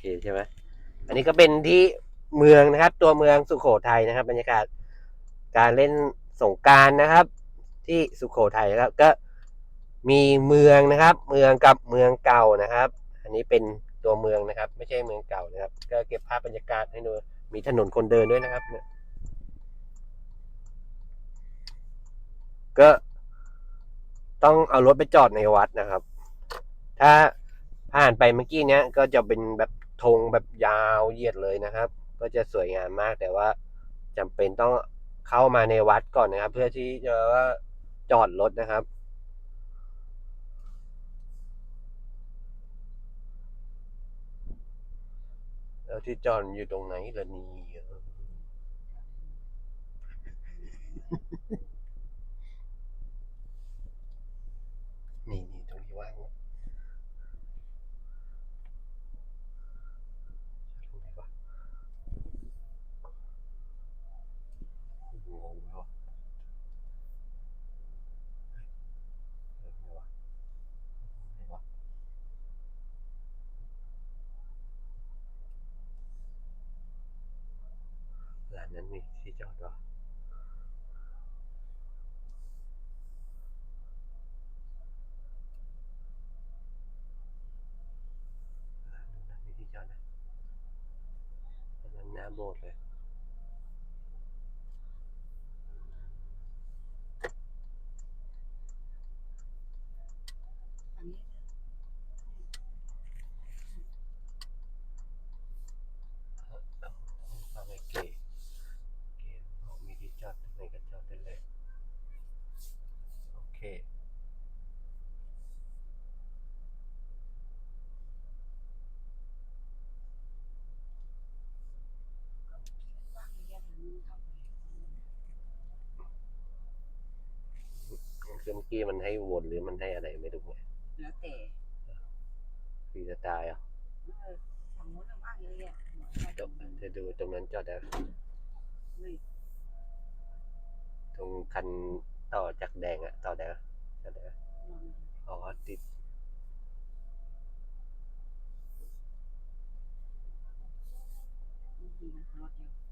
เคใช่ไหมอันนี้ก็เป็นที่เมืองนะครับ ตัวเมืองสุโขทัยนะครับ บรรยากาศการเล่นสงการนะครับ ที่สุโขทัยนะครับก็มีเมืองนะครับ เมืองกับเมืองเก่านะครับ อันนี้เป็นตัวเมืองนะครับ ไม่ใช่เมืองเก่านะครับ ก็เก็บภาพบรรยากาศให้ดูมีถนนคนเดินด้วยนะครับเนี่ยก็ต้องเอารถไปจอดในวัดนะครับ ถ้าผ่านไปเมื่อกี้เนี้ยก็จะเป็นแบบ ธงแบบยาวเหยียดเลยนะครับ ก็จะสวยงามมากแต่ว่าจำเป็นต้องเข้ามาในวัดก่อนนะครับ เพื่อที่จะว่าจอดรถนะครับ แล้วที่จอดอยู่ตรงไหนล่ะนี่นี่ตรงนี้ว่างนะตรงไหนวะงงแล้วอะเฮ้ยไหนวะไหนวะ ร้านนั้นมีที่จอดวะร้านนู้นนะมีที่จอดนะอันนั้นหน้าโบสถ์เลย อันนี้ เอาไปเก๋เก๋บอกมีที่จอดตรงไหนก็จอดได้เลย โอเค ว่างเยอะทางนี้เข้าไป คือเมื่อกี้มันให้วนหรือมันให้อะไรไม่รู้ไงแล้วแต่ฟรีสไตล์อะเออทางโน้นว่างเยอะแยะหมดไปจบจะดูตรงนั้นจอดได้เลยตรงคันต่อจากแดงอะ ต่อได้ปะจอดได้ปะนอนอ๋อติดบางทีมันรถเยอะ